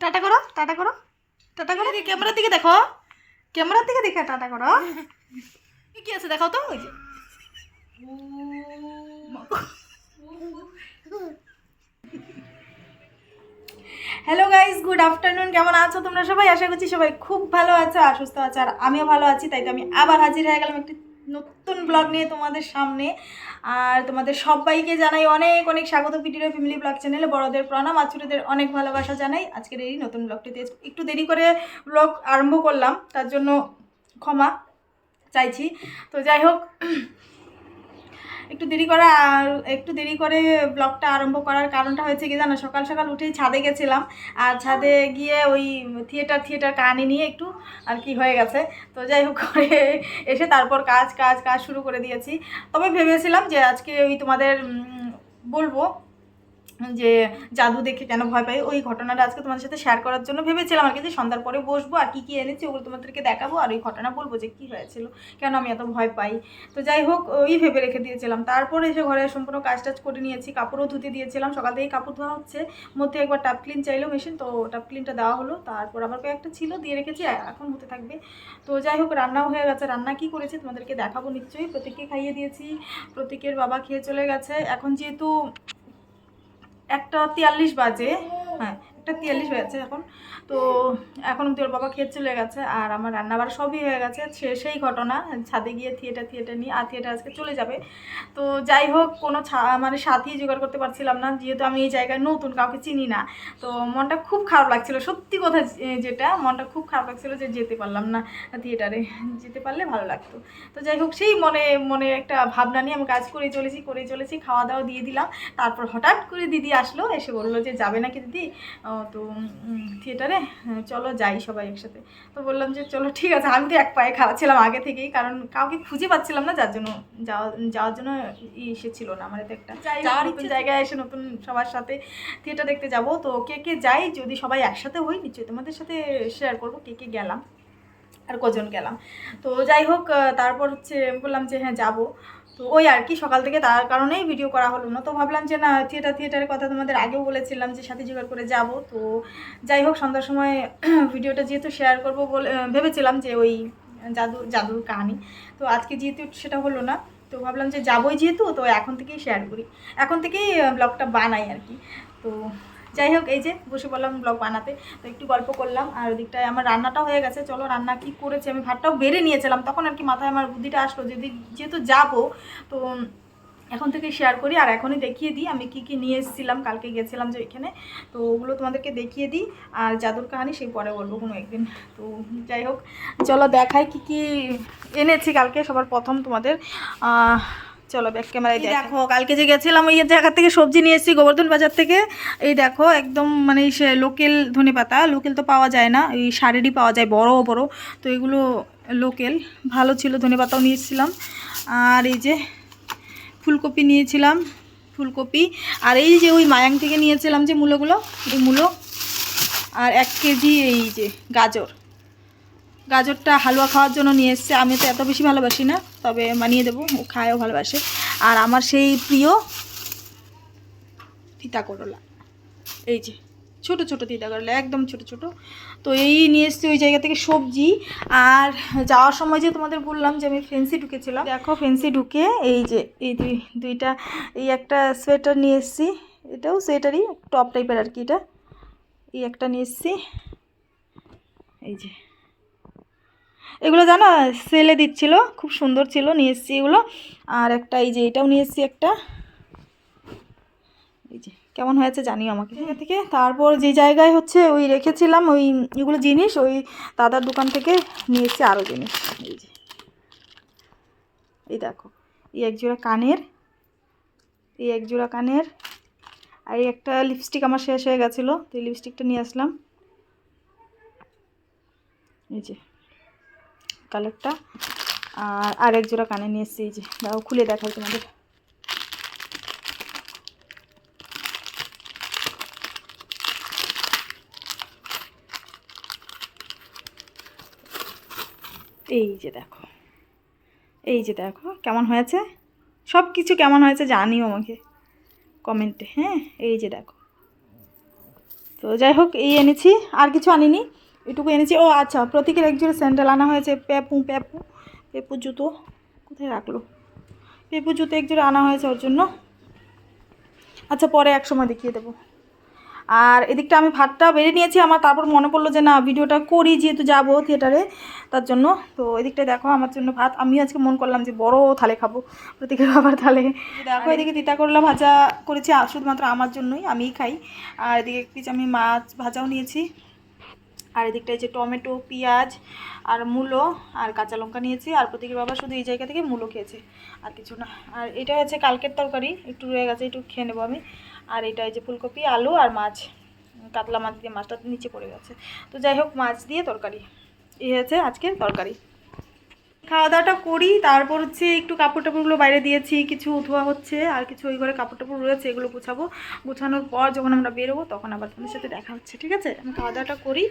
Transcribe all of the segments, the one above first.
Tata করো tata করো tata করো। ক্যামেরার দিকে দেখো। ক্যামেরার দিকে দেখে টাটা করো। কি আছে দেখাও তো ওই যে। হ্যালো গাইস গুড আফটারনুন কেমন আছো তোমরা সবাই? আশা করছি সবাই খুব ভালো আছো আর সুস্থ আছো আর আমিও ভালো আছি তাই তো আমি আবার হাজির হয়ে গেলাম একটি নতুন ব্লগ নিয়ে তোমাদের সামনে। আর তোমাদের সবাইকে জানাই অনেক অনেক স্বাগত পিটির ফ্যামিলি ব্লগ চ্যানেলে। বড়দের প্রণাম আর অনেক ভালোবাসা জানাই। আজকের এই নতুন ব্লগটিতে একটু দেরি করে ব্লগ আরম্ভ করলাম, তার জন্য ক্ষমা চাইছি। তো যাই হোক একটু দেরি করা, একটু দেরি করে ব্লগটা আরম্ভ করার কারণটা হয়েছে কি জানো? সকাল সকাল উঠেই ছাদে গেছিলাম, আর ছাদে গিয়ে ওই থিয়েটার থিয়েটার কাহানি নিয়ে একটু আর কি হয়ে গেছে। তো যাই হোক, করে এসে তারপর কাজ কাজ কাজ শুরু করে দিয়েছি। তবে ভেবেছিলাম যে আজকে ওই তোমাদের বলব যে জাদু দেখে কেন ভয় পাই ওই ঘটনাটা আজকে তোমাদের সাথে শেয়ার করার জন্য ভেবেছিলাম। আর কি যে সন্ধ্যার পরে বসবো আর কী কী এনেছি ওগুলো তোমাদেরকে দেখাবো। আর ওই ঘটনা বলব যে কী হয়েছিল, কেন আমি এত ভয় পাই? তো যাই হোক, ওই ভেবে রেখে দিয়েছিলাম। তারপরে এসে ঘরে সম্পূর্ণ কাজ টাজ করে নিয়েছি, কাপড়ও ধুতে দিয়েছিলাম। সকাল থেকেই কাপড় ধোয়া হচ্ছে। মধ্যে একবার টাপ ক্লিন চাইলো মেশিন তো টাপ ক্লিনটা দেওয়া হলো। তারপর আবার কয়েকটা ছিল, দিয়ে রেখেছি এখন হতে থাকবে। তো যাই হোক, রান্নাও হয়ে গেছে। রান্না কি করেছি তোমাদেরকে দেখাবো নিশ্চয়ই। প্রত্যেককে খাইয়ে দিয়েছি। প্রত্যেকের বাবা খেয়ে চলে গেছে। এখন যেহেতু একটা তিয়াল্লিশ বাজে। হ্যাঁ। একটা তিয়াল্লিশ হয়েছে এখন। তো এখন অব্দি ওর বাবা খেয়ে চলে গেছে আর আমার রান্নাবার সবই হয়ে গেছে। সেই ঘটনা, ছাদে গিয়ে থিয়েটার থিয়েটার নিয়ে আর থিয়েটার আজকে চলে যাবে। তো যাই হোক, কোনো মানে সাথী জোগাড় করতে পারছিলাম না, যেহেতু আমি এই জায়গায় নতুন, কাউকে চিনি না। তো মনটা খুব খারাপ লাগছিল। সত্যি কথা যেটা, মনটা খুব খারাপ লাগছিল যে যেতে পারলাম না থিয়েটারে যেতে পারলে ভালো লাগতো। তো যাই হোক, সেই মনে মনে একটা ভাবনা নিয়ে আমি কাজ করে চলেছি করে চলেছি, খাওয়া দাওয়া দিয়ে দিলাম। তারপর হঠাৎ করে দিদি আসলো, এসে বলল যে, যাবে নাকি দিদি? তো থিয়েটারে হ্যাঁ, চলো যাই সবাই একসাথে। তো বললাম যে চলো ঠিক আছে আমি তো এক পায়ে খারাপ ছিলাম আগে থেকেই কারণ কাউকে খুঁজে পাচ্ছিলাম না যার জন্য যাওয়া যাওয়ার জন্য ই ছিল না আমার এতে একটা। যাওয়ার নতুন জায়গায় এসে নতুন সবার সাথে থিয়েটার দেখতে যাব। তো কে কে যাই যদি সবাই একসাথে হই নিশ্চয়ই তোমাদের সাথে শেয়ার করব কে কে গেলাম আর কজন গেলাম। তো যাই হোক তারপর হচ্ছে বললাম যে হ্যাঁ যাব। ওই আর কি, সকাল থেকে তার কারণেই ভিডিও করা হলো না। তো ভাবলাম যে না থিয়েটার থিয়েটারের কথা তোমাদের আগেও বলেছিলাম যে সাথে জোগাড় করে যাব। তো যাই হোক, সন্ধ্যার সময় ভিডিওটা যেহেতু শেয়ার করব বলে ভেবেছিলাম যে ওই জাদু, জাদুর কাহিনি। তো আজকে যেহেতু সেটা হলো না, তো ভাবলাম যে যাবোই যেহেতু, তো এখন থেকেই শেয়ার করি। এখন থেকেই ব্লগটা বানাই আর কি। তো যাই হোক, এই যে বসে বললাম ব্লগ বানাতে, তো একটু গল্প করলাম, আর ওদিকটায় আমার রান্নাটা হয়ে গেছে। চলো, রান্না কি করেছি? আমি ভাতটাও বেড়ে নিয়েছিলাম, তখন আর কি মাথায় আমার বুদ্ধিটা আসলো যদি যেহেতু যাব, তো এখন থেকে শেয়ার করি, আর এখনই দেখিয়ে দিই আমি কি কি নিয়ে এসেছিলাম, কালকে গেছিলাম যে এখানে। তো ওগুলো তোমাদেরকে দেখিয়ে দিই, আর জাদুর কাহানি সেই পরে বলব কোনো একদিন। তো যাই হোক, চলো দেখাই কি কি এনেছি কালকে, সবার প্রথম তোমাদের। চলো ব্যাক ক্যামেরায় দেখো। কালকে যে গেছিলাম ওই জায়গা থেকে সবজি নিয়ে এসেছি গোবর্ধন বাজার থেকে। এই দেখো একদম মানে সে লোকেল ধনে পাতা লোকেল তো পাওয়া যায় না এই শাড়িরই পাওয়া যায় বড় বড়। তো এগুলো লোকেল ভালো ছিল ধনে পাতাও নিয়ে এসেছিলাম। আর এই যে ফুলকপি নিয়েছিলাম ফুলকপি। আর এই যে ওই মায়াং থেকে নিয়েছিলাম যে মূলোগুলো এই মূলো আর এক কেজি এই যে গাজর। গাজরটা হালুয়া খাওয়ার জন্য নিয়ে এসছে আমি তো এত বেশি ভালোবাসি না। তবে মানিয়ে দেবো, ও খায়ও ভালোবাসে। আর আমার সেই প্রিয় তিতা করলা। এই যে, ছোট ছোট তিতা করলা, একদম ছোট ছোট। তো এই নিয়ে এসছি ওই জায়গা থেকে সবজি। আর যাওয়ার সময় যে তোমাদের বললাম যে আমি ফেন্সি ঢুকেছিলাম, দেখো ফেন্সি ঢুকে এই যে, এই দুই, দুইটা, এই একটা সোয়েটার নিয়ে এসছি। এটাও সোয়েটারই টপ টাইপের আর কি এটা। এই একটা নিয়ে এসছি। এই যে এগুলো জানো সেলে দিচ্ছিল, খুব সুন্দর ছিল, নিয়ে এসছি এগুলো। আর একটা, এই যে এটাও নিয়ে এসছি একটা। এই যে, কেমন হয়েছে জানিও আমাকে। এখান থেকে, তারপর যে জায়গায় হচ্ছে ওই রেখেছিলাম, ওই এগুলো জিনিস, ওই দাদার দোকান থেকে নিয়ে এসছি আরও জিনিস। এই যে, এই দেখো, এই এক জোড়া কানের, এই এক জোড়া কানের, আর এই একটা লিপস্টিক আমার শেষ হয়ে গেছিল, তো এই লিপস্টিকটা নিয়ে আসলাম। এই যে কালারটা। আর আরেক জোড়া কানে নিয়ে এসেছি যে, দাও, খুলে দেখাই তোমাদের। এই যে দেখো, এই যে দেখো, কেমন হয়েছে? সব কিছু কেমন হয়েছে জানিও আমাকে কমেন্টে হ্যাঁ? এই যে দেখো। তো যাই হোক, এই এনেছি, আর কিছু আনিনি। এটুকু এনেছি। ও আচ্ছা প্রতীকের একজোড়া স্যান্ডেল আনা হয়েছে। পেপু পেপু পেপু জুতো কোথায় রাখল? পেপু জুতো একজোড়া আনা হয়েছে ওর জন্য। আচ্ছা পরে এক সময় দেখিয়ে দেবো। আর এদিকটা আমি ভাতটা বেড়ে নিয়েছি। আমার তারপর মনে পড়ল যে না, ভিডিওটা করি যেহেতু যাব থিয়েটারে তার জন্য। তো এদিকটা দেখো, আমার জন্য ভাত। আমিও আজকে মন করলাম যে বড় থালে খাব, প্রতীকের খাবার থালে। দেখো এদিকে তিতা করলা ভাজা করেছি শুধুমাত্র আমার জন্যই, আমিই খাই। আর এদিকে পিস আমি মাছ ভাজাও নিয়েছি। আর এদিকটায় যে টমেটো, পেঁয়াজ আর মূলো আর কাঁচা লঙ্কা নিয়েছি। আর প্রতীকের বাবা শুধু এই জায়গা থেকে মূলো খেয়েছে, আর কিছু না। আর এটা হচ্ছে কালকের তরকারি, একটু রয়ে গেছে, একটু খেয়ে নেব আমি। আর এটা যে ফুলকপি, আলু আর মাছ, কাতলা মাছ দিয়ে, মাছটা নিচে পড়ে গেছে। তো যাই হোক, মাছ দিয়ে তরকারি। এই হচ্ছে আজকের তরকারি। খাওয়া দাওয়াটা করি, তারপর হচ্ছে একটু কাপড় টাপড়গুলো বাইরে দিয়েছি, কিছু ধোয়া হচ্ছে, আর কিছু ওই ঘরে কাপড় টাপড় রয়েছে, এগুলো গুছাবো। গুছানোর পর যখন আমরা বেরোবো, তখন আবার তোমাদের সাথে দেখা হচ্ছে, ঠিক আছে? আমি খাওয়া দাওয়াটা করি।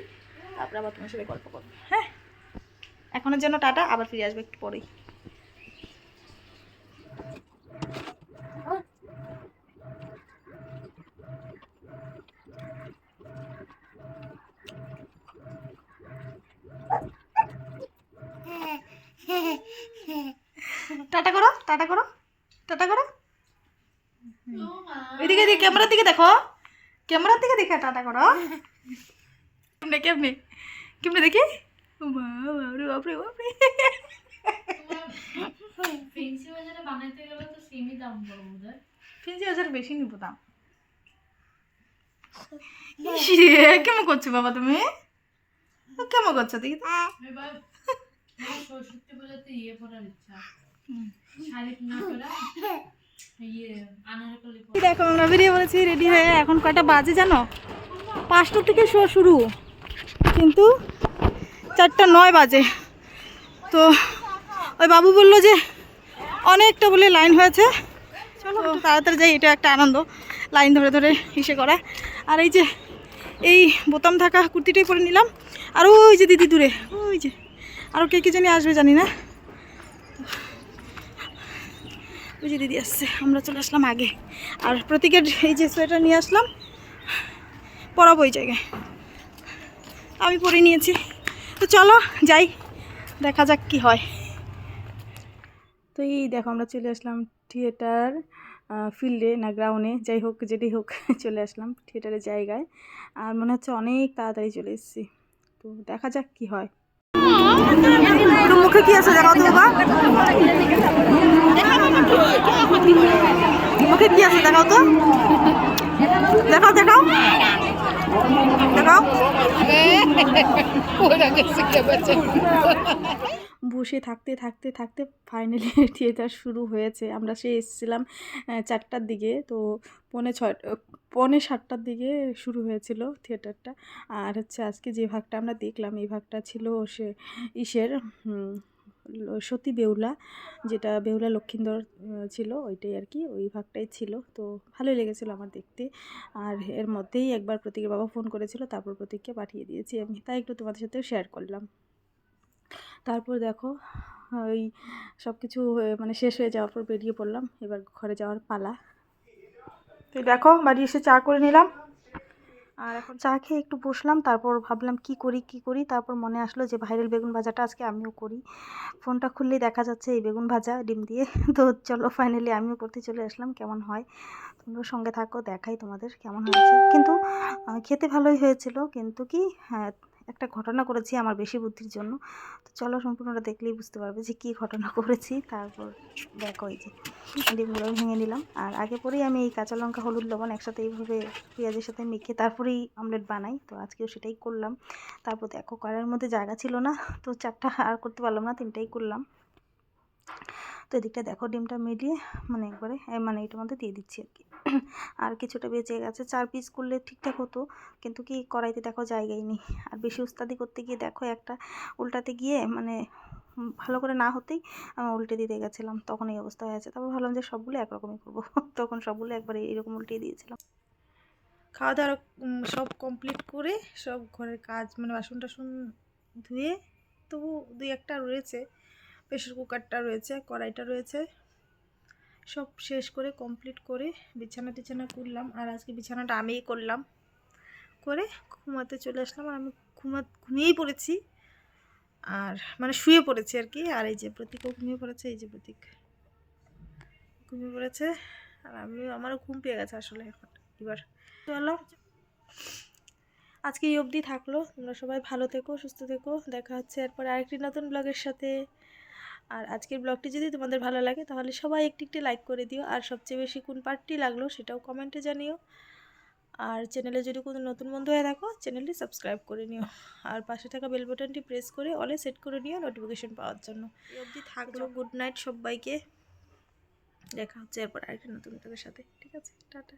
তারপরে আবার তোমার সাথে গল্প করব হ্যাঁ। এখনের জন্য টাটা আবার ফিরে আসবে একটু পরেই। টাটা করো টাটা করো টাটা করো। এদিকে এদিকে ক্যামেরার দিকে দেখো। ক্যামেরার দিকে দেখে টাটা করো। কেমনে কেমনে? কেমনে দেখি বাপরে বাপরে বাপরে ফেন্সি বাজারে বানাইতে গেলে তো সেমই দাম পড়ে বোধ ফেন্সি হাজার বেশি নিব দাম। কেমন করছ বাবা তুমি? কেমন করছ দেখি সরস্বতী পুজোতে ইয়ে পরার ইচ্ছা। শাড়ি না? পরা ইয়ে দেখো আমরা বেরিয়ে পড়েছি রেডি হয়ে। এখন কয়টা বাজে জানো? পাঁচটা থেকে শো শুরু। কিন্তু চারটা নয় বাজে। তো ওই বাবু বলল যে অনেকটা বলে লাইন হয়েছে। চলো তাড়াতাড়ি যাই, এটা একটা আনন্দ। লাইন ধরে ধরে ইসে করা। আর এই যে, এই বোতাম থাকা কুর্তিটাই পরে নিলাম। আর ওই যে দিদি দূরে, ওই যে। আরও কে কে জানি আসবে জানি না। ওই যে দিদি আসছে, আমরা চলে আসলাম আগে। আর প্রতীকের এই যে সোয়েটার নিয়ে আসলাম, পরাবো ওই জায়গায়। আমি পরে নিয়েছি। তো চলো, যাই। দেখা যাক কি হয়। তো এই দেখো, আমরা চলে আসলাম থিয়েটার ফিল্ডে না গ্রাউন্ডে। যাই হোক, যেটি হোক, চলে আসলাম থিয়েটারের জায়গায়। আর মনে হচ্ছে অনেক তাড়াতাড়ি চলে এসেছি। তো দেখা যাক কি হয়। মুখে কি আছে দেখাও তো মুখে কি আছে দেখাও তো। দেখাও দেখাও। বসে থাকতে থাকতে থাকতে ফাইনালি থিয়েটার শুরু হয়েছে। আমরা সে এসেছিলাম চারটার দিকে, তো পৌনে ছয় পৌনে সাতটার দিকে শুরু হয়েছিল থিয়েটারটা আর হচ্ছে আজকে যে ভাগটা আমরা দেখলাম, এই ভাগটা ছিল সে ইসের সতী বেউলা, যেটা বেহুলা লক্ষিন্দর ছিল, ওইটাই আর কি, ওই ভাগটাই ছিল। তো ভালোই লেগেছিলো আমার দেখতে। আর এর মধ্যেই একবার প্রতীকের বাবা ফোন করেছিল, তারপর প্রতীককে পাঠিয়ে দিয়েছি আমি। তাই একটু তোমাদের সাথেও শেয়ার করলাম। তারপর দেখো, ওই সব কিছু মানে শেষ হয়ে যাওয়ার পর বেরিয়ে পড়লাম। এবার ঘরে যাওয়ার পালা। তো দেখো, বাড়ি এসে চা করে নিলাম। আর এখন চা খেয়ে একটু বসলাম, তারপর ভাবলাম কি করি কি করি? তারপর মনে আসলো যে ভাইরাল বেগুন ভাজাটা আজকে আমিও করি। ফোনটা খুললেই দেখা যাচ্ছে এই বেগুন ভাজা ডিম দিয়ে। তো চলো ফাইনালি আমিও করতে চলে আসলাম, কেমন হয়? তোমরা সঙ্গে থাকো, দেখাই তোমাদের কেমন হয়েছে। কিন্তু খেতে ভালোই হয়েছিল, কিন্তু কি হ্যাঁ একটা ঘটনা করেছি আমার বেশি বুদ্ধির জন্য। তো চলো সম্পূর্ণটা দেখলেই বুঝতে পারবে যে কী ঘটনা করেছি। তারপর দেখো এই যে ডিমগুলো ভেঙে নিলাম। আর আগে পরেই আমি এই কাঁচা লঙ্কা, হলুদ, লবণ একসাথে এইভাবে পেঁয়াজের সাথে মেখে তারপরেই অমলেট বানাই। তো আজকেও সেটাই করলাম। তারপর দেখো কড়াইয়ের মধ্যে জায়গা ছিল না, তো চারটা আর করতে পারলাম না, তিনটাই করলাম। তো এদিকটা দেখো ডিমটা মিলিয়ে মানে একবারে মানে এটার মধ্যে দিয়ে দিচ্ছি আর কি। আর কিছুটা বেঁচে গেছে। চার পিস করলে ঠিকঠাক হতো, কিন্তু কি কড়াইতে দেখো জায়গাই নেই। আর বেশি উস্তাদি করতে গিয়ে দেখো একটা উল্টাতে গিয়ে মানে ভালো করে না হতেই আমি উল্টে দিতে গেছিলাম। তখন এই অবস্থা হয়েছে তারপর ভাবলাম যে সবগুলো একরকমই করব। তখন সবগুলো একবারে এরকম উল্টে দিয়েছিলাম। খাওয়া দাওয়া সব কমপ্লিট করে সব ঘরের কাজ মানে বাসন টাসন ধুয়ে, তবু দুই একটা রয়েছে। প্রেশার কুকারটা রয়েছে, কড়াইটা রয়েছে। সব শেষ করে কমপ্লিট করে বিছানা টিছানা করলাম আর আজকে বিছানাটা আমিই করলাম। করে ঘুমাতে চলে আসলাম আর আমি ঘুমা ঘুমিয়েই পড়েছি। আর মানে শুয়ে পড়েছি আর কি। আর এই যে প্রতীকও ঘুমিয়ে পড়েছে, এই যে প্রতীক ঘুমিয়ে পড়েছে। আর আমি আমারও ঘুম পেয়ে গেছে আসলে এখন। এবার চলো আজকে এই অবধি থাকল। তোমরা সবাই ভালো থেকো, সুস্থ থেকো। দেখা হচ্ছে এরপরে আরেকটি নতুন ব্লগের সাথে। আর আজকের ব্লগটি যদি তোমাদের ভালো লাগে তাহলে সবাই একটি একটি লাইক করে দিও। আর সবচেয়ে বেশি কোন পার্টটি লাগল সেটাও কমেন্টে জানিও। আর চ্যানেলে যদি কোনো নতুন বন্ধু হয়ে থাকো চ্যানেলটি সাবস্ক্রাইব করে নিও। আর পাশে থাকা বেল বাটনটি প্রেস করে অলে সেট করে নিও নোটিফিকেশন পাওয়ার জন্য। এই অবধি থাকল। গুড নাইট সবাইকে। দেখা হচ্ছে এরপর আরেকটা নতুন ব্লগের সাথে। ঠিক আছে টাটা।